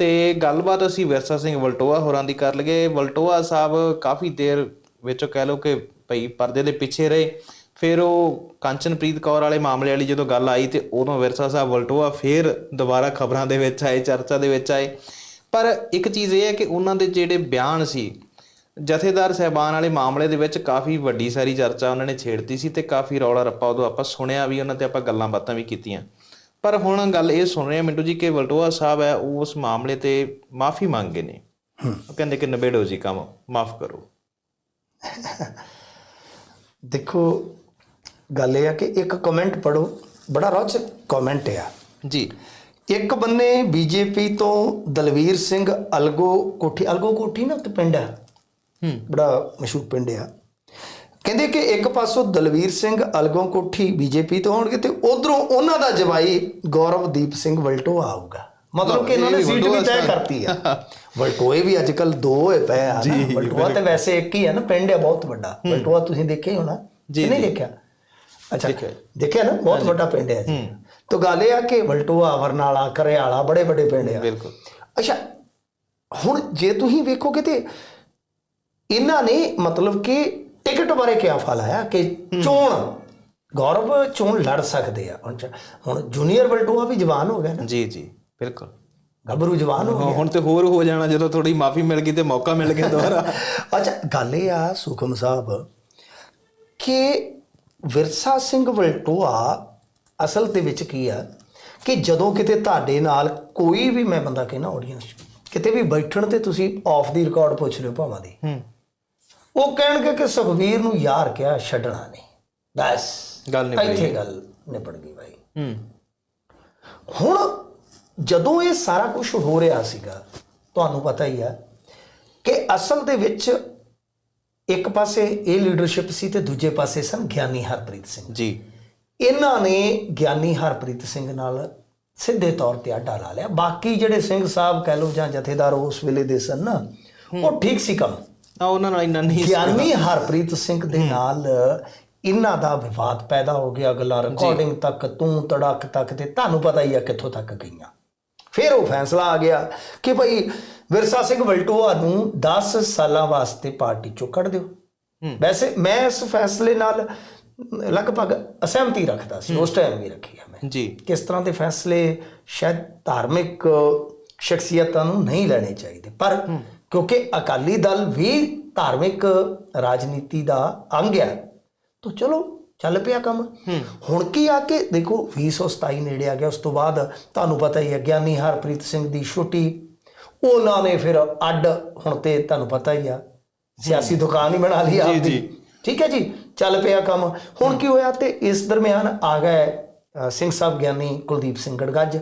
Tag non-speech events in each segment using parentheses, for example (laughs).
ਤੇ ਗੱਲਬਾਤ ਅਸੀਂ ਵਿਰਸਾ ਸਿੰਘ ਵਲਟੋਆ ਹੋਰਾਂ ਦੀ ਕਰ ਲਈਏ। ਵਲਟੋਆ ਸਾਹਿਬ ਕਾਫੀ ਦੇਰ ਵਿੱਚੋਂ ਕਹਿ ਲਓ ਕਿ ਭਈ ਪਰਦੇ ਦੇ ਪਿੱਛੇ ਰਹੇ। ਫਿਰ ਉਹ ਕੰਚਨਪ੍ਰੀਤ ਕੌਰ ਵਾਲੇ ਮਾਮਲੇ ਵਾਲੀ ਜਦੋਂ ਗੱਲ ਆਈ ਤੇ ਉਦੋਂ ਵਿਰਸਾ ਸਾਹਿਬ ਵਲਟੋਆ ਫਿਰ ਦੁਬਾਰਾ ਖਬਰਾਂ ਦੇ ਵਿੱਚ ਆਏ, ਚਰਚਾ ਦੇ ਵਿੱਚ ਆਏ। ਪਰ ਇੱਕ ਚੀਜ਼ ਇਹ ਹੈ ਕਿ ਉਹਨਾਂ ਦੇ ਜਿਹੜੇ ਬਿਆਨ ਸੀ, ਜਥੇਦਾਰ ਸਹਿਬਾਨ ਵਾਲੇ ਮਾਮਲੇ ਦੇ ਵਿੱਚ ਕਾਫੀ ਵੱਡੀ ਸਾਰੀ ਚਰਚਾ ਉਹਨਾਂ ਨੇ ਛੇੜਤੀ ਸੀ ਤੇ ਕਾਫੀ ਰੌਲਾ ਰੱਪਾ ਉਦੋਂ ਆਪਾਂ ਸੁਣਿਆ ਵੀ ਉਹਨਾਂ ਤੇ ਆਪਾਂ ਗੱਲਾਂ ਬਾਤਾਂ ਵੀ ਕੀਤੀਆਂ। ਪਰ ਹੁਣ ਗੱਲ ਇਹ ਸੁਣ ਰਹੇ ਹਾਂ ਮਿੰਟੂ ਜੀ ਕਿ ਵਲਟੋਆ ਸਾਹਿਬ ਹੈ ਉਹ ਉਸ ਮਾਮਲੇ ਤੇ ਮਾਫੀ ਮੰਗ ਨੇ। ਉਹ ਕਹਿੰਦੇ ਕਿ ਨਿਬੇੜੋ ਜੀ ਕੰਮ ਮਾਫ ਕਰੋ। ਦੇਖੋ ਗੱਲ ਇਹ ਆ ਕਿ ਇੱਕ ਕਮੈਂਟ ਪੜੋ ਬੜਾ ਰੋਚਕ ਕਮੈਂਟ ਆ। ਜੀ। ਇੱਕ ਬੰਨੇ ਬੀਜੇਪੀ ਤੋਂ ਦਲਵੀਰ ਸਿੰਘ ਅਲਗੋ ਕੋਠੀ ਅਲਗੋ ਕੋਠੀ ਨਾ ਉੱਤੇ ਪਿੰਡ ਆ। ਹੂੰ। ਬੜਾ ਮਸ਼ਹੂਰ ਪਿੰਡ ਆ। ਕਹਿੰਦੇ ਕਿ ਇੱਕ ਪਾਸੋਂ ਦਲਵੀਰ ਸਿੰਘ ਅਲਗੋਂ ਕੋਠੀ ਬੀਜੇਪੀ ਤੋਂ ਹੋਣਗੇ ਤੇ ਉਧਰੋਂ ਉਹਨਾਂ ਦਾ ਜਵਾਈ ਗੌਰਵਦੀਪ ਸਿੰਘ ਵਲਟੋ ਆਊਗਾ। ਮਤਲਬ ਕਿ ਇਹਨਾਂ ਨੇ ਸੀਟ ਵੀ ਤੈਅ। ਕਰਤੀ ਆ। ਵਲਟੋਏ ਵੀ ਅੱਜ ਕੱਲ ਦੋ ਹੋਏ ਪਏ ਆ ਵਲਟੋਆ ਤੇ ਵੈਸੇ ਇੱਕ ਹੀ ਆ ਨਾ ਪਿੰਡ ਆ ਬਹੁਤ ਵੱਡਾ। ਵਲਟੋਆ ਤੁਸੀਂ ਦੇਖਿਆ ਹੀ ਹੋਣਾ? ਜੀ, ਨਹੀਂ। ਦੇਖਿਆ? ਅੱਛਾ ਦੇਖਿਆ। ਦੇਖਿਆ ਨਾ? ਬਹੁਤ ਵੱਡਾ ਪਿੰਡ ਹੈ ਜੀ। ਤਾਂ ਗੱਲ ਇਹ ਆ ਕਿ ਵਲਟੋਆ ਵਰਨਾਲਾ ਕਰਿਆਲਾ ਬੜੇ ਵੱਡੇ ਪਿੰਡ ਆ। ਬਿਲਕੁਲ। ਅੱਛਾ ਹੁਣ ਜੇ ਤੁਸੀਂ ਵੇਖੋਗੇ ਤੇ ਇਹਨਾਂ ਨੇ ਮਤਲਬ ਕਿ ਟਿਕਟ ਬਾਰੇ ਕਿਆ ਫਲ ਆਇਆ ਕਿ ਚੋਣ? ਗੌਰਵ ਚੋਣ ਲੜ ਸਕਦੇ ਆ। ਹੁਣ ਜੂਨੀਅਰ ਬਲਟੋਆ ਵੀ ਜਵਾਨ ਹੋ ਗਿਆ ਨਾ। ਜੀ ਜੀ ਬਿਲਕੁਲ। ਗੱਭਰੂ ਜਵਾਨ ਹੋ ਹੁਣ ਤੇ ਹੋਰ ਹੋ ਜਾਣਾ ਜਦੋਂ ਥੋੜੀ ਮਾਫੀ ਮਿਲ ਗਈ ਤੇ ਮੌਕਾ ਮਿਲ ਗਿਆ ਦੁਬਾਰਾ। (laughs) ਅੱਛਾ ਗੱਲ ਇਹ ਆ ਸੁਖਮ ਸਾਹਿਬ ਕਿ ਵਿਰਸਾ ਸਿੰਘ ਵਲਟੋਆ ਅਸਲ ਦੇ ਵਿੱਚ ਕੀ ਆ? ਕਿ ਜਦੋਂ ਕਿਤੇ ਤੁਹਾਡੇ ਨਾਲ ਕੋਈ ਵੀ ਮੈਂ ਬੰਦਾ ਕਹਿਣਾ ਆਡੀਅנס ਕਿਤੇ ਵੀ ਬੈਠਣ ਤੇ ਤੁਸੀਂ ਆਫ ਦੀ ਰਿਕਾਰਡ ਪੁੱਛ ਲਿਓ ਭਾਵਾਂ ਦੀ। ਹੂੰ। ਉਹ ਕਹਿਣਗੇ ਕਿ ਸੁਖਵੀਰ ਨੂੰ ਯਾਰ ਕਿਹਾ ਛੱਡਣਾ ਨਹੀਂ। ਬਸ। ਗੱਲ ਗਈ। ਇੱਥੇ ਗੱਲ ਨਿਬੜ ਗਈ ਭਾਈ ਹੂੰ। ਹੁਣ ਜਦੋਂ ਇਹ ਸਾਰਾ ਕੁਝ ਹੋ ਰਿਹਾ ਸੀਗਾ ਤੁਹਾਨੂੰ ਪਤਾ ਹੀ ਆ ਕਿ ਅਸਲ ਦੇ ਵਿੱਚ ਇੱਕ ਪਾਸੇ ਇਹ ਲੀਡਰਸ਼ਿਪ ਸੀ ਤੇ ਦੂਜੇ ਪਾਸੇ ਸਨ ਗਿਆਨੀ ਹਰਪ੍ਰੀਤ ਸਿੰਘ। ਜੀ। ਇਹਨਾਂ ਨੇ ਗਿਆਨੀ ਹਰਪ੍ਰੀਤ ਸਿੰਘ ਨਾਲ ਸਿੱਧੇ ਤੌਰ ਤੇ ਆਡਾ ਲਾ ਲਿਆ। ਬਾਕੀ ਜਿਹੜੇ ਸਿੰਘ ਸਾਹਿਬ ਕਹਿ ਲਓ ਜਾਂ ਜਥੇਦਾਰ ਉਸ ਵੇਲੇ ਦੇ ਸਨ ਨਾ ਉਹ ਠੀਕ ਸੀ ਕੰਮ। ਆ ਉਹਨਾਂ ਨਾਲ ਇੰਨਾ ਨਹੀਂ। ਗਿਆਨੀ ਹਰਪ੍ਰੀਤ ਸਿੰਘ ਦੇ ਨਾਲ ਇਹਨਾਂ ਦਾ ਵਿਵਾਦ ਪੈਦਾ ਹੋ ਗਿਆ ਅਗਲਾ। ਰਿਕਾਰਡਿੰਗ ਤੱਕ ਤੂੰ ਤੜਕ ਤੱਕ ਤੇ ਤੁਹਾਨੂੰ ਪਤਾ ਹੀ ਆ ਕਿੱਥੋਂ ਤੱਕ ਗਈਆਂ। ਫਿਰ ਉਹ ਫੈਸਲਾ ਆ ਗਿਆ ਕਿ ਭਾਈ ਵਿਰਸਾ ਸਿੰਘ ਵਲਟੋਆ ਨੂੰ 10 ਸਾਲਾਂ ਵਾਸਤੇ ਪਾਰਟੀ ਚੋਂ ਕੱਢ ਦਿਓ। ਵੈਸੇ ਮੈਂ ਇਸ ਫੈਸਲੇ ਨਾਲ ਲਗਭਗ ਅਸਹਿਮਤੀ ਰੱਖਦਾ ਸੀ ਉਸ ਟਾਈਮ ਵੀ ਰੱਖੀ ਆ ਮੈਂ। ਜੀ। ਕਿਸ ਤਰ੍ਹਾਂ ਦੇ ਫੈਸਲੇ ਸ਼ਾਇਦ ਧਾਰਮਿਕ ਸ਼ਖਸੀਅਤਾਂ ਨੂੰ ਨਹੀਂ ਲੈਣੇ ਚਾਹੀਦੇ। ਪਰ ਕਿਉਂਕਿ ਅਕਾਲੀ ਦਲ ਵੀ ਧਾਰਮਿਕ ਰਾਜਨੀਤੀ ਦਾ ਅੰਗ ਹੈ। ਤਾਂ ਚਲੋ ਚੱਲ ਪਿਆ ਕੰਮ। ਹੁਣ ਕੀ ਆ ਕੇ ਦੇਖੋ 2027 ਨੇੜੇ ਆ ਗਿਆ ਉਸ ਤੋਂ ਬਾਅਦ ਤੁਹਾਨੂੰ ਪਤਾ ਹੀ ਹੈ ਗਿਆਨੀ ਹਰਪ੍ਰੀਤ ਸਿੰਘ ਦੀ ਛੁੱਟੀ। ਉਹਨਾਂ ਨੇ ਫਿਰ ਅੱਡ ਹੁਣ ਤੇ ਤੁਹਾਨੂੰ ਪਤਾ ਹੀ ਆ ਸਿਆਸੀ ਦੁਕਾਨ ਹੀ ਬਣਾ ਲਈ ਆਪਦੀ। ਜੀ। ਠੀਕ ਹੈ ਜੀ? ਚੱਲ ਪਿਆ ਕੰਮ। ਹੁਣ ਕੀ ਹੋਇਆ ਤੇ ਇਸ ਦਰਮਿਆਨ ਆ ਗਏ ਸਿੰਘ ਸਾਹਿਬ ਗਿਆਨੀ ਕੁਲਦੀਪ ਸਿੰਘ ਗੜਗੱਜ।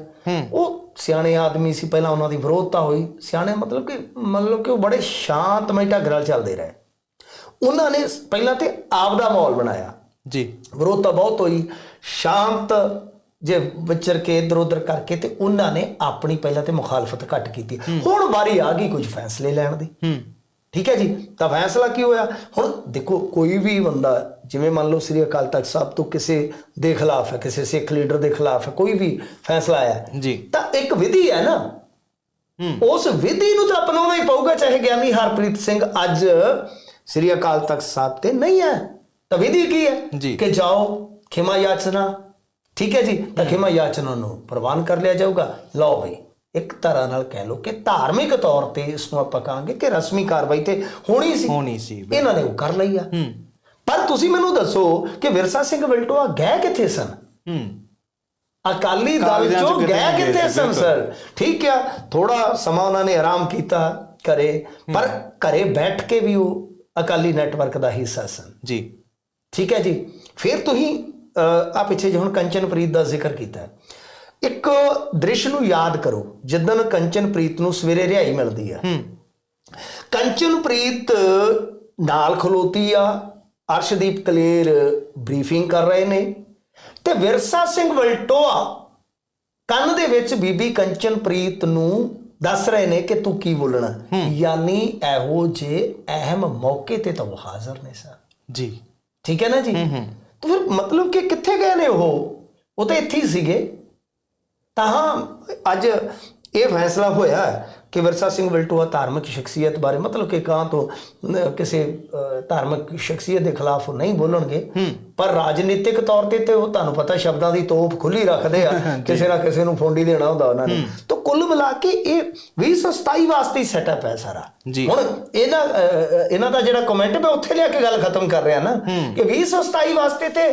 ਉਹ ਸਿਆਣੇ ਆਦਮੀ ਸੀ ਪਹਿਲਾਂ ਉਹਨਾਂ ਦੀ ਵਿਰੋਧਤਾ ਹੋਈ। ਸਿਆਣੇ ਮਤਲਬ ਕਿ ਮਤਲਬ ਕਿ ਉਹ ਬੜੇ ਸ਼ਾਂਤਮਈ ਢੰਗ ਨਾਲ ਚੱਲਦੇ ਰਹੇ। ਉਹਨਾਂ ਨੇ ਪਹਿਲਾਂ ਤੇ ਆਪ ਦਾ ਮਾਹੌਲ ਬਣਾਇਆ। ਜੀ। ਵਿਰੋਧਤਾ ਬਹੁਤ ਹੋਈ। ਸ਼ਾਂਤ ਜੇ ਵਿਚਰ ਕੇ ਇਧਰ ਉਧਰ ਕਰਕੇ ਤੇ ਉਹਨਾਂ ਨੇ ਆਪਣੀ ਪਹਿਲਾਂ ਤੇ ਮੁਖਾਲਫਤ ਘੱਟ ਕੀਤੀ। ਹੁਣ ਵਾਰੀ ਆ ਗਈ ਕੁਝ ਫੈਸਲੇ ਲੈਣ ਦੀ। ਹੂੰ। ਠੀਕ ਹੈ ਜੀ ਤਾਂ ਫੈਸਲਾ ਕੀ ਹੋਇਆ? ਹੁਣ ਦੇਖੋ ਕੋਈ ਵੀ ਬੰਦਾ ਜਿਵੇਂ ਮੰਨ ਲਓ ਸ੍ਰੀ ਅਕਾਲ ਤਖਤ ਸਾਹਿਬ ਤੋਂ ਕਿਸੇ ਦੇ ਖਿਲਾਫ ਹੈ ਕਿਸੇ ਸਿੱਖ ਲੀਡਰ ਦੇ ਖਿਲਾਫ ਹੈ ਕੋਈ ਵੀ ਫੈਸਲਾ ਆਇਆ ਹੈ, ਜੀ। ਤਾਂ ਇੱਕ ਵਿਧੀ ਹੈ ਨਾ। ਹੂੰ। ਉਸ ਵਿਧੀ ਨੂੰ ਤਾਂ ਅਪਣਾਉਣਾ ਹੀ ਪਊਗਾ ਚਾਹੇ ਗਿਆਨੀ ਹਰਪ੍ਰੀਤ ਸਿੰਘ ਅੱਜ ਸ੍ਰੀ ਅਕਾਲ ਤਖਤ ਸਾਹਿਬ ਤੇ ਨਹੀਂ ਹੈ। ਤਾਂ ਵਿਧੀ ਕੀ। ਹੈ? ਕਿ ਜਾਓ ਖਿਮਾ ਯਾਚਨਾ। ਠੀਕ ਹੈ ਜੀ ਤਾਂ ਖਿਮਾ ਯਾਚਨਾ ਨੂੰ ਪ੍ਰਵਾਨ ਕਰ ਲਿਆ ਜਾਊਗਾ। ਲਓ ਬਈ। ਇੱਕ ਤਰ੍ਹਾਂ ਨਾਲ ਕਹਿ ਲਓ ਕਿ ਧਾਰਮਿਕ ਤੌਰ ਤੇ ਇਸ ਨੂੰ ਆਪਾਂ ਕਹਾਂਗੇ ਕਿ ਰਸਮੀ ਕਾਰਵਾਈ ਤੇ ਹੋਣੀ ਸੀ। ਹੋਣੀ ਸੀ ਇਹਨਾਂ ਨੇ ਉਹ ਕਰ ਲਈ ਆ। ਪਰ ਤੁਸੀਂ ਮੈਨੂੰ ਦੱਸੋ ਕਿ ਵਿਰਸਾ ਸਿੰਘ ਵਲਟੋਆ ਗਏ ਕਿੱਥੇ ਸਨ? ਹੂੰ। ਅਕਾਲੀ ਦਲ 'ਚ ਗਏ ਕਿੱਥੇ ਸਨ। ਸਰ? ਠੀਕ ਆ ਥੋੜਾ ਸਮਾਂ ਉਹਨਾਂ ਨੇ ਆਰਾਮ ਕੀਤਾ ਘਰੇ ਪਰ ਘਰੇ ਬੈਠ ਕੇ ਵੀ ਉਹ ਅਕਾਲੀ ਨੈਟਵਰਕ ਦਾ ਹਿੱਸਾ ਸਨ। ਜੀ। ਠੀਕ ਹੈ ਜੀ। ਫਿਰ ਤੁਸੀਂ ਆ ਪਿੱਛੇ ਜਿਹੇ ਹੁਣ ਕੰਚਨਪ੍ਰੀਤ ਦਾ ਜ਼ਿਕਰ ਕੀਤਾ। ਹੈ। ਇੱਕ ਦ੍ਰਿਸ਼ ਨੂੰ ਯਾਦ ਕਰੋ ਜਿੱਦਣ ਕੰਚਨਪ੍ਰੀਤ ਨੂੰ ਸਵੇਰੇ ਰਿਹਾਈ ਮਿਲਦੀ ਆ। ਕੰਚਨਪ੍ਰੀਤ ਨਾਲ ਖਲੋਤੀ ਆ ਅਰਸ਼ਦੀਪ ਕਲੇਰ ਬਰੀਫਿੰਗ ਕਰ ਰਹੇ ਨੇ ਤੇ ਵਿਰਸਾ ਸਿੰਘ ਵਲਟੋਆ ਕੰਨ ਦੇ ਵਿੱਚ ਬੀਬੀ ਕੰਚਨਪ੍ਰੀਤ ਨੂੰ ਦੱਸ ਰਹੇ ਨੇ ਕਿ ਤੂੰ ਕੀ ਬੋਲਣਾ। ਯਾਨੀ ਇਹੋ ਜੇ ਅਹਿਮ ਮੌਕੇ ਤੇ ਤਾਂ ਹਾਜ਼ਰ ਨੇ ਸਰ। ਜੀ। ਠੀਕ ਹੈ ਨਾ ਜੀ? ਤਾਂ ਫਿਰ ਮਤਲਬ ਕਿ ਕਿੱਥੇ ਗਏ ਨੇ ਉਹ? ਉਹ ਤਾਂ ਇੱਥੇ ਹੀ ਸੀਗੇ। ਤਾਂ ਹਾਂ, ਅੱਜ ਇਹ ਫੈਸਲਾ ਹੋਇਆ ਕਿ ਵਿਰਸਾ ਸਿੰਘ ਵਲਟੋਆ ਧਾਰਮਿਕ ਸ਼ਖਸੀਅਤ ਬਾਰੇ, ਮਤਲਬ ਕਿ ਕਾਂ ਤੋਂ ਕਿਸੇ ਧਾਰਮਿਕ ਸ਼ਖਸੀਅਤ ਦੇ ਖਿਲਾਫ ਉਹ ਨਹੀਂ ਬੋਲਣਗੇ। ਪਰ ਰਾਜਨੀਤਿਕ ਤੌਰ ਤੇ ਤੇ ਉਹ ਤੁਹਾਨੂੰ ਪਤਾ ਸ਼ਬਦਾਂ ਦੀ ਤੋਪ ਖੁੱਲੀ ਰੱਖਦੇ ਆ ਕਿਸੇ ਨਾ ਕਿਸੇ ਨੂੰ ਫੋਂਡੀ ਦੇਣਾ ਹੁੰਦਾ ਉਹਨਾਂ ਨੇ। ਤਾਂ ਕੁੱਲ ਮਿਲਾ ਕੇ ਇਹ 2027 ਵਾਸਤੇ ਸੈਟਅਪ ਹੈ ਸਾਰਾ। ਹੁਣ ਅਹ, ਇਹਨਾਂ ਦਾ ਜਿਹੜਾ ਕਮੈਂਟ ਮੈਂ ਉੱਥੇ ਲਿਆ ਕੇ ਗੱਲ ਖਤਮ ਕਰ ਰਿਹਾ ਨਾ ਕਿ 2027 ਵਾਸਤੇ ਤੇ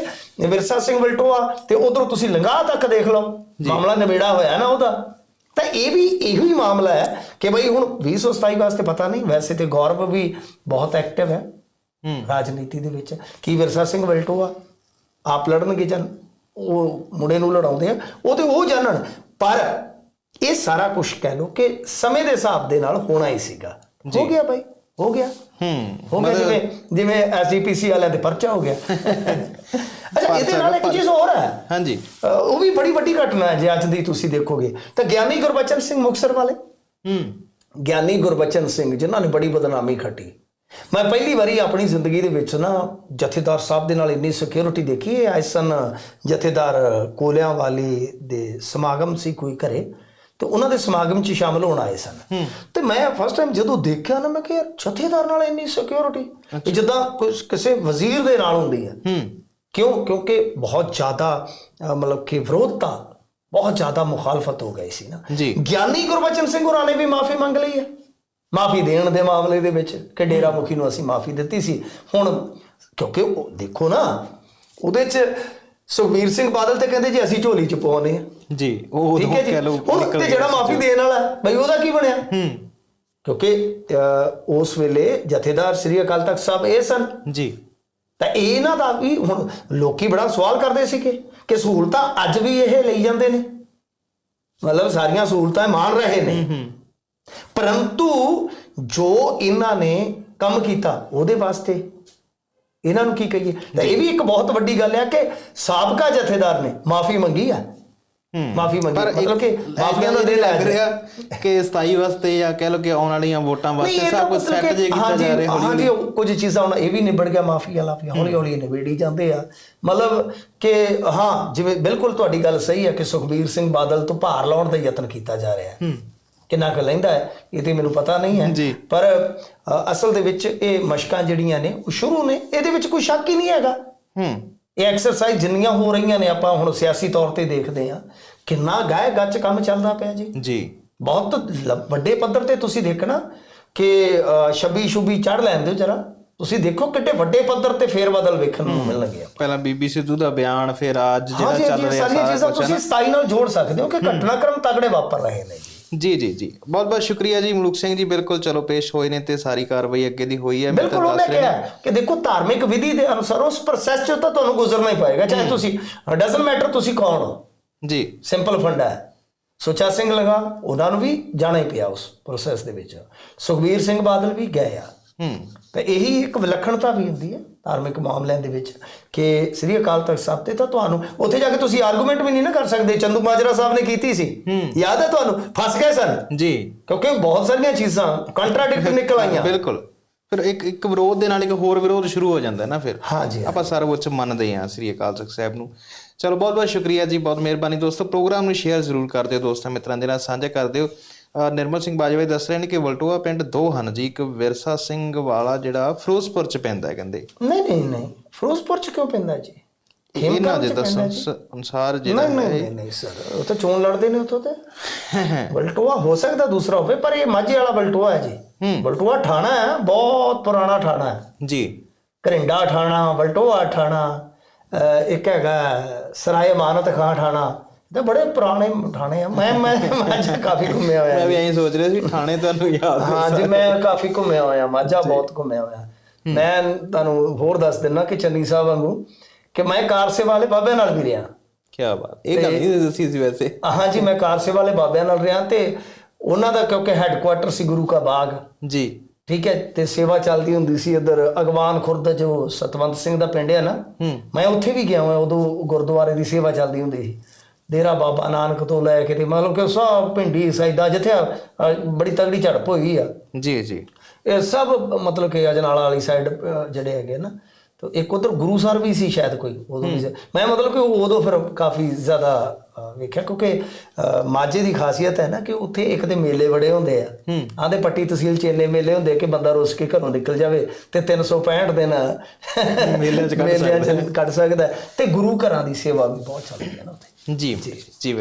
ਵਿਰਸਾ ਸਿੰਘ ਵਲਟੋਆ ਤੇ ਉਧਰੋਂ ਤੁਸੀਂ ਲੰਗਾ ਤੱਕ ਦੇਖ ਲਓ ਮਾਮਲਾ ਨਿਬੇੜਾ ਹੋਇਆ ਨਾ ਉਹਦਾ। ਤਾਂ ਇਹ ਵੀ ਇਹੋ ਹੀ ਮਾਮਲਾ ਹੈ ਕਿ ਬਈ ਹੁਣ 2027 ਵਾਸਤੇ ਪਤਾ ਨਹੀਂ ਵੈਸੇ ਤੇ ਗੌਰਵ ਵੀ ਬਹੁਤ ਐਕਟਿਵ ਹੂੰ। ਰਾਜਨੀਤੀ ਦੇ ਵਿੱਚ ਕੀ ਵਿਰਸਾ ਸਿੰਘ ਵਲਟੋਆ ਆਪ ਲੜਨਗੇ ਜਾਂ ਉਹ ਮੁੰਡੇ ਨੂੰ ਲੜਾਉਂਦੇ ਆ? ਉਹ ਤੇ ਉਹ ਜਾਣਨ। ਪਰ ਇਹ ਸਾਰਾ ਕੁਝ ਕਹਿ ਲੋ ਕਿ ਸਮੇਂ ਦੇ ਹਿਸਾਬ ਦੇ ਨਾਲ ਹੋਣਾ ਹੀ ਸੀਗਾ। ਹੋ ਗਿਆ ਭਾਈ ਹੋ ਗਿਆ। ਹੂੰ ਹੋ ਗਿਆ ਜਿਵੇਂ ਜਿਵੇਂ ਐਸਜੀਪੀਸੀ ਵਾਲਿਆਂ ਦੇ ਪਰਚਾ ਹੋ ਗਿਆ। (laughs) ਅੱਛਾ ਇਹਦੇ ਨਾਲ ਇੱਕ ਚੀਜ਼ ਹੋਰ ਹੈ। ਹਾਂਜੀ। ਉਹ ਵੀ ਬੜੀ ਵੱਡੀ ਘਟਨਾ ਹੈ ਜੇ ਅੱਜ ਦੀ ਤੁਸੀਂ ਦੇਖੋਗੇ। ਤਾਂ ਗਿਆਨੀ ਗੁਰਬਚਨ ਸਿੰਘ ਮੁਕਤਸਰ ਵਾਲੇ। ਹੂੰ। ਗਿਆਨੀ ਗੁਰਬਚਨ ਸਿੰਘ ਜਿਨ੍ਹਾਂ ਨੇ ਬੜੀ ਬਦਨਾਮੀ ਖੱਟੀ। ਮੈਂ ਪਹਿਲੀ ਵਾਰੀ ਆਪਣੀ ਜ਼ਿੰਦਗੀ ਦੇ ਵਿੱਚ ਨਾ ਜਥੇਦਾਰ ਸਾਹਿਬ ਦੇ ਨਾਲ ਇੰਨੀ ਸਿਕਿਉਰਿਟੀ ਦੇਖੀ ਇਹ ਐਸਨ ਜਥੇਦਾਰ ਕੋਲਿਆਂ ਵਾਲੀ ਦੇ ਸਮਾਗਮ ਸੀ ਕੋਈ ਘਰੇ ਤੇ ਉਹਨਾਂ ਦੇ ਸਮਾਗਮ 'ਚ ਸ਼ਾਮਲ ਹੋਣ ਆਏ ਸਨ। ਤੇ ਮੈਂ ਫਸਟ ਟਾਈਮ ਜਦੋਂ ਦੇਖਿਆ ਨਾ ਮੈਂ ਕਿ ਯਾਰ ਜਥੇਦਾਰ ਨਾਲ ਇੰਨੀ ਸਿਕਿਉਰਿਟੀ ਜਿੱਦਾਂ ਕਿਸੇ ਵਜ਼ੀਰ ਦੇ ਨਾਲ ਹੁੰਦੀ ਹੈ। ਹੂੰ। ਕਿਉਂ? ਕਿਉਂਕਿ ਬਹੁਤ ਜ਼ਿਆਦਾ ਮਤਲਬ ਕਿ ਵਿਰੋਧਤਾ ਬਹੁਤ ਜ਼ਿਆਦਾ ਮੁਖਾਲਫਤ ਹੋ ਗਈ ਸੀ ਨਾ। ਗਿਆਨੀ ਗੁਰਬਚਨ ਸਿੰਘ ਹੋਰਾਂ ਨੇ ਵੀ ਮਾਫੀ ਮੰਗ ਲਈ ਹੈ। ਮਾਫੀ ਦੇਣ ਦੇ ਮਾਮਲੇ ਦੇ ਵਿੱਚ ਕਿ ਡੇਰਾ ਮੁਖੀ ਨੂੰ ਅਸੀਂ ਮਾਫੀ ਦਿੱਤੀ ਸੀ। ਹੁਣ ਕਿਉਂਕਿ ਉਹ ਦੇਖੋ ਨਾ ਉਹਦੇ ਚ ਸੁਖਬੀਰ ਸਿੰਘ ਬਾਦਲ ਤੇ ਕਹਿੰਦੇ ਜੀ ਅਸੀਂ ਝੋਲੀ ਚ ਪਾਉਨੇ ਆ ਜੀ ਉਹ ਠੀਕ ਹੈ ਜੀ। ਹੁਣ ਤੇ ਜਿਹੜਾ ਮਾਫੀ ਦੇਣ ਵਾਲਾ ਬਈ ਉਹਦਾ ਕੀ ਬਣਿਆ? ਹੂੰ। ਕਿਉਂਕਿ ਉਸ ਵੇਲੇ ਜਥੇਦਾਰ ਸ੍ਰੀ ਅਕਾਲ ਤਖਤ ਸਾਹਿਬ ਇਹ ਸਨ। ਜੀ। ਤਾਂ ਇਹਨਾਂ ਦਾ ਵੀ ਹੁਣ ਲੋਕੀ ਬੜਾ ਸਵਾਲ ਕਰਦੇ ਸੀ ਕਿ ਕਿ ਸਹੂਲਤਾਂ ਅੱਜ ਵੀ ਇਹ ਲਈ ਜਾਂਦੇ ਨੇ। ਮਤਲਬ ਸਾਰੀਆਂ ਸਹੂਲਤਾਂ ਮਾਣ ਰਹੇ ਨੇ। ਹੂੰ। ਪਰੰਤੂ ਜੋ ਇਹਨਾਂ ਨੇ ਕੰਮ ਕੀਤਾ ਉਹਦੇ ਵਾਸਤੇ ਇਹਨਾਂ ਨੂੰ ਕੀ ਕਹੀਏ? ਤਾਂ ਇਹ ਵੀ ਇੱਕ ਬਹੁਤ ਵੱਡੀ ਗੱਲ ਹੈ ਕਿ ਸਾਬਕਾ ਜਥੇਦਾਰ ਨੇ ਮਾਫੀ ਮੰਗੀ ਆ। ਮਾਫੀ ਮੰਗੀ। ਮਤਲਬ ਕਿ ਮਾਫੀਆਂ ਦਾ ਦਿਨ ਲੱਗ ਰਿਹਾ ਕਿ 27 ਵਾਸਤੇ ਜਾਂ ਕਹਿ ਲਓ ਕਿ ਆਉਣ ਵਾਲੀਆਂ ਵੋਟਾਂ ਵਾਸਤੇ ਸਭ ਕੁਝ ਸੈੱਟ ਜੇ ਕੀਤਾ ਹਾਂਜੀ ਜਾ ਰਿਹਾ ਹੌਲੀ ਹਾਂਜੀ ਉਹ ਕੁਝ ਚੀਜ਼ਾਂ ਹੁਣ ਇਹ ਵੀ ਨਿਬੜ ਗਿਆ ਮਾਫੀ ਵਾਲਾ ਵੀ ਹੌਲੀ ਹੌਲੀ ਨਿਬੇੜੀ ਜਾਂਦੇ ਆ। ਮਤਲਬ ਕਿ ਹਾਂ ਜਿਵੇਂ ਬਿਲਕੁਲ ਤੁਹਾਡੀ ਗੱਲ ਸਹੀ ਹੈ ਕਿ ਸੁਖਬੀਰ ਸਿੰਘ ਬਾਦਲ ਤੋਂ ਭਾਰ ਲਾਉਣ ਦਾ ਯਤਨ ਕੀਤਾ ਜਾ ਰਿਹਾ ਹੂੰ। ਕਿੰਨਾ ਕੁ ਲੈਂਦਾ ਹੈ ਇਹ ਤੇ ਮੈਨੂੰ ਪਤਾ ਨਹੀਂ ਹੈ। ਪਰ ਅਸਲ ਦੇ ਵਿੱਚ ਇਹ ਮਸ਼ਕਾਂ ਜਿਹੜੀਆਂ ਨੇ ਉਹ ਸ਼ੁਰੂ ਨੇ ਇਹਦੇ ਵਿੱਚ ਕੋਈ ਸ਼ੱਕ ਹੀ ਨਹੀਂ ਹੈਗਾ। ਹੂੰ। ਇਹ ਐਕਸਰਸਾਈਜ਼ ਜਿੰਨੀਆਂ ਹੋ ਰਹੀਆਂ ਨੇ ਆਪਾਂ ਹੁਣ ਸਿਆਸੀ ਤੌਰ ਤੇ ਦੇਖਦੇ ਆ ਕਿੰਨਾ ਗਾਇ ਗੱਚ ਕੰਮ ਚੱਲਦਾ ਪਿਆ ਜੀ। ਜੀ। ਬਹੁਤ ਵੱਡੇ ਪੱਧਰ ਤੇ ਤੁਸੀਂ ਦੇਖਣਾ ਕਿ ਛੱਬੀ ਛੁਬੀ ਚੜ ਲੈਂਦੇ ਹੋ ਜਰਾ। ਤੁਸੀਂ ਦੇਖੋ ਕਿੱਡੇ ਵੱਡੇ ਪੱਧਰ ਤੇ ਫੇਰ ਬਦਲ ਵੇਖਣ ਨੂੰ ਮਿਲਣਗੇ ਪਹਿਲਾਂ ਬੀਬੀ ਸਿੱਧੂ ਦਾ ਬਿਆਨ ਫਿਰ ਅੱਜ ਜਿਹੜਾ ਚੱਲ ਰਿਹਾ ਸਾਰੀਆਂ ਸਾਰਾ ਚੀਜ਼ਾਂ ਤੁਸੀਂ ਸਟਾਈਲ ਨਾਲ ਜੋੜ ਸਕਦੇ ਹੋ ਕਿ ਘਟਨਾਕ੍ਰਮ ਤਗੜੇ ਵਾਪਰ ਰਹੇ ਨੇ ਜੀ। ਜੀ ਜੀ ਜੀ। ਬਹੁਤ ਬਹੁਤ ਸ਼ੁਕਰੀਆ ਜੀ ਮਲੂਕ ਸਿੰਘ ਜੀ। ਬਿਲਕੁਲ ਚਲੋ ਪੇਸ਼ ਹੋਏ ਨੇ ਤੇ ਸਾਰੀ ਕਾਰਵਾਈ ਅੱਗੇ ਦੀ ਹੋਈ ਹੈ। ਮੈਂ ਬਿਲਕੁਲ ਉਹਨੇ ਕਿਹਾ ਕਿ ਦੇਖੋ ਧਾਰਮਿਕ ਵਿਧੀ ਦੇ ਅਨੁਸਾਰ ਉਸ ਪ੍ਰੋਸੈਸ ਚੋਂ ਤਾਂ ਤੁਹਾਨੂੰ ਗੁਜ਼ਰਨਾ ਹੀ ਪਏਗਾ ਚਾਹੇ ਤੁਸੀਂ ਡਸਨਟ ਮੈਟਰ ਤੁਸੀਂ ਕੌਣ ਹੋ। ਜੀ। ਸਿੰਪਲ ਫੰਡਾ ਹੈ। ਸੁੱਚਾ ਸਿੰਘ ਲਗਾ ਉਹਨਾਂ ਨੂੰ ਵੀ ਜਾਣਾ ਹੀ ਪਿਆ ਉਸ ਪ੍ਰੋਸੈਸ ਦੇ ਵਿੱਚ। ਸੁਖਬੀਰ ਸਿੰਘ ਬਾਦਲ ਵੀ ਗਏ ਆ। ਹੂੰ। ਤਾਂ ਇਹੀ ਇੱਕ ਵਿਲੱਖਣਤਾ ਵੀ ਹੁੰਦੀ ਹੈ ਧਾਰਮਿਕ ਮਾਮਲਿਆਂ ਦੇ ਵਿੱਚ ਕਿ ਸ੍ਰੀ ਅਕਾਲ ਤਖਤ ਸਾਹਿਬ ਤੇ ਤਾਂ ਤੁਹਾਨੂੰ ਉੱਥੇ ਜਾ ਕੇ ਤੁਸੀਂ ਆਰਗੂਮੈਂਟ ਵੀ ਨਹੀਂ ਨਾ ਕਰ ਸਕਦੇ। ਚੰਦੂ ਮਾਜਰਾ ਸਾਹਿਬ ਨੇ ਕੀਤੀ ਸੀ। ਯਾਦ ਹੈ ਤੁਹਾਨੂੰ? ਫਸ ਗਏ ਸਨ। ਜੀ। ਕਿਉਂਕਿ ਬਹੁਤ ਸਾਰੀਆਂ ਚੀਜ਼ਾਂ ਕੰਟਰਾਡਿਕਟ ਨਿਕਲ ਆਈਆਂ ਬਿਲਕੁਲ। ਫਿਰ ਇੱਕ ਇੱਕ ਵਿਰੋਧ ਦੇ ਨਾਲ ਇੱਕ ਹੋਰ ਵਿਰੋਧ ਸ਼ੁਰੂ ਹੋ ਜਾਂਦਾ ਹੈ ਨਾ ਫਿਰ। ਹਾਂਜੀ ਆਪਾਂ ਸਰਵਉੱਚ ਮੰਨਦੇ ਹਾਂ ਸ੍ਰੀ ਅਕਾਲ ਤਖਤ ਸਾਹਿਬ ਨੂੰ। ਚਲੋ ਬਹੁਤ ਬਹੁਤ ਸ਼ੁਕਰੀਆ ਜੀ ਬਹੁਤ ਮਿਹਰਬਾਨੀ। ਦੋਸਤੋ ਪ੍ਰੋਗਰਾਮ ਨੂੰ ਸ਼ੇਅਰ ਜ਼ਰੂਰ ਕਰ ਦਿਓ। ਦੋਸਤਾਂ ਮਿੱਤਰਾਂ ਦੇ ਨਾਲ ਸਾਂਝਾ ਕਰ ਦਿਓ। ਨਿਰਮਲ ਸਿੰਘ ਬਾਜਵਾ ਦੱਸ ਰਹੇ ਨੇ ਕਿ ਵਲਟੋਆ ਪਿੰਡ ਦੋ ਹਨ ਜੀ ਇੱਕ ਵਿਰਸਾ ਸਿੰਘ ਵਾਲਾ ਜਿਹੜਾ ਫਿਰੋਜ਼ਪੁਰ ਚ ਪੈਂਦਾ ਹੈ ਕਹਿੰਦੇ। ਨਹੀਂ ਨਹੀਂ ਨਹੀਂ ਫਿਰੋਜ਼ਪੁਰ ਚ ਕਿਉਂ ਪੈਂਦਾ ਜੀ? ਇਹਨਾਂ ਦੇ ਚ ਪੈਂਦਾ ਦੱਸਣ ਜੀ। ਸ- ਅਨੁਸਾਰ ਜਿਹੜਾ ਨਹੀਂ ਨਹੀਂ ਨਹੀਂ ਸਰ ਉਹ ਤਾਂ ਚੋਣ ਲੜਦੇ ਨੇ ਉੱਥੋਂ ਤੇ। (laughs) ਬਲਟੋਆ ਹੋ ਸਕਦਾ ਦੂਸਰਾ ਹੋਵੇ ਪਰ ਇਹ ਮਾਝੇ ਵਾਲਾ ਬਲਟੋਆ ਹੈ ਜੀ। ਬਲਟੋਆ ਠਾਣਾ ਹੈ ਬਹੁਤ ਪੁਰਾਣਾ ਠਾਣਾ ਹੈ। ਜੀ। ਘਰਿੰਡਾ ਠਾਣਾ ਬਲਟੋਆ ਠਾਣਾ ਇੱਕ ਹੈਗਾ ਸਰਾਏ ਮਾਨਤ ਖਾਂ ਠਾਣਾ। ਇਹ ਤਾਂ ਬੜੇ ਪੁਰਾਣੇ ਠਾਣੇ ਆ। ਮੈਂ ਮੈਂ ਮਾਝਾ ਕਾਫੀ ਘੁੰਮਿਆ ਹੋਇਆ। ਮੈਂ ਵੀ ਐਂ ਸੋਚ ਰਿਹਾ ਸੀ ਥਾਣੇ ਤੁਹਾਨੂੰ ਯਾਦ ਹੈ। ਹਾਂ ਜੀ ਮੈਂ ਕਾਫੀ ਘੁੰਮਿਆ ਹੋਇਆ ਮਾਝਾ ਬਹੁਤ ਘੁੰਮਿਆ ਹੋਇਆ। ਮੈਂ ਤੁਹਾਨੂੰ ਹੋਰ ਦੱਸ ਦਿੰਨਾ ਕਿ ਚੰਨੀ ਸਾਹਿਬ ਵਾਂਗੂ ਕਿ ਮੈਂ ਕਾਰ ਸੇਵਾ ਵਾਲੇ ਬਾਬਿਆਂ ਨਾਲ ਵੀ ਰਿਹਾ। ਕੀ ਬਾਤ। ਇਹ ਗੱਲ ਨਹੀਂ ਦੱਸੀ ਸੀ ਵੈਸੇ। ਹਾਂ ਜੀ ਮੈਂ ਕਾਰ ਸੇਵਾ ਵਾਲੇ ਬਾਬਿਆਂ ਨਾਲ ਰਿਹਾ ਤੇ ਉਹਨਾਂ ਦਾ ਕਿਉਂਕਿ ਹੈੱਡਕੁਆਟਰ ਸੀ ਗੁਰੂ ਕਾ ਬਾਗ। ਜੀ। ਠੀਕ ਹੈ ਤੇ ਸੇਵਾ ਚੱਲਦੀ ਹੁੰਦੀ ਸੀ ਇੱਧਰ ਅਗਵਾਨ ਖੁਰਦ ਜੋ ਸਤਵੰਤ ਸਿੰਘ ਦਾ ਪਿੰਡ ਹੈ ਨਾ। ਮੈਂ ਉੱਥੇ ਵੀ ਗਿਆ ਹਾਂ ਉਦੋਂ ਗੁਰਦੁਆਰੇ ਦੀ ਸੇਵਾ ਚੱਲਦੀ ਹੁੰਦੀ ਸੀ। ਡੇਰਾ ਬਾਬਾ ਨਾਨਕ ਤੋਂ ਲੈ ਕੇ ਤੇ ਮਤਲਬ ਕਿ ਸਭ ਪਿੰਡੀ ਸੈਦਾ ਜਿੱਥੇ ਅ, ਬੜੀ ਤਗੜੀ ਝੜਪ ਹੋਈ ਆ। ਜੀ ਜੀ। ਇਹ ਸਭ ਮਤਲਬ ਕਿ ਅਜਨਾਲਾ ਵਾਲੀ ਸਾਈਡ ਜਿਹੜੇ ਹੈਗੇ ਨਾ ਤੇ ਇੱਕ ਉਧਰ ਗੁਰੂ ਸਰ ਵੀ ਸੀ ਸ਼ਾਇਦ ਕੋਈ ਉਦੋਂ ਵੀ ਸੀ। ਮੈਂ ਮਤਲਬ ਕਿ ਉਦੋਂ ਫਿਰ ਕਾਫੀ ਜ਼ਿਆਦਾ ਅ, ਵੇਖਿਆ ਕਿਉਂਕਿ ਅ, ਮਾਝੇ ਦੀ ਖਾਸੀਅਤ ਹੈ ਨਾ ਕਿ ਉੱਥੇ ਇੱਕ ਤੇ ਮੇਲੇ ਬੜੇ ਹੁੰਦੇ ਆ। ਆਂਦੇ ਪੱਟੀ ਤਹਿਸੀਲ ਚ ਇੰਨੇ ਮੇਲੇ ਹੁੰਦੇ ਕਿ ਬੰਦਾ ਰੁੱਸ ਕੇ ਘਰੋਂ ਨਿਕਲ ਜਾਵੇ ਤੇ 365 ਦਿਨ ਮੇਲਿਆਂ 'ਚ ਕੱਢ ਸਕਦਾ। ਹੈ। ਤੇ ਗੁਰੂ ਘਰਾਂ ਦੀ ਸੇਵਾ ਵੀ ਬਹੁਤ ਚੱਲਦੀ ਹੈ ਨਾ ਉੱਥੇ। ਜੀ ਜੀ